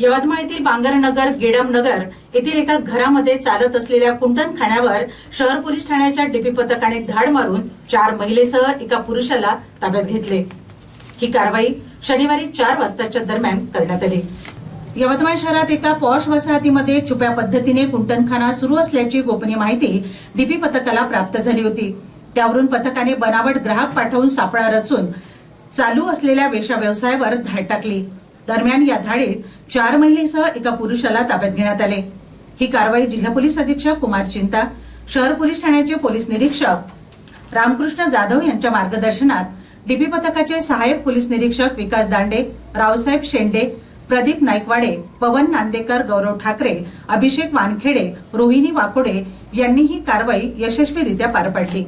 यवतमाळ येथील बांगरनगर गेडमनगर येथील एका घरामध्ये चालत असलेल्या कुंटन खाण्यावर शहर पोलीस ठाण्याच्या डीपी पथकाने धाड मारून चार महिलेसह एका पुरुषाला ताब्यात घेतले. ही कारवाई शनिवारी चार वाजताच्या दरम्यान करण्यात आली. यवतमाळ शहरात एका पॉश वसाहतीमध्ये छुप्या पद्धतीने कुंटनखाना सुरू असल्याची गोपनीय माहिती डीपी पथकाला प्राप्त झाली होती. त्यावरून पथकाने बनावट ग्राहक पाठवून सापळा रचून चालू असलेल्या वेशा व्यवसायावर धाड टाकली. दरम्यान या धाडीत चार महिलेसह एका पुरुषाला ताब्यात घेण्यात आले. ही कारवाई जिल्हा पोलीस अधीक्षक कुमार चिंता शहर पोलीस ठाण्याचे पोलीस निरीक्षक रामकृष्ण जाधव यांच्या मार्गदर्शनात डीपी पथकाचे सहाय्यक पोलीस निरीक्षक विकास दांडे रावसाहेब शेंडे प्रदीप नाईकवाडे पवन नांदेकर गौरव ठाकरे अभिषेक वानखेडे रोहिणी वाकोडे यांनी ही कारवाई यशस्वीरित्या पार पाडली.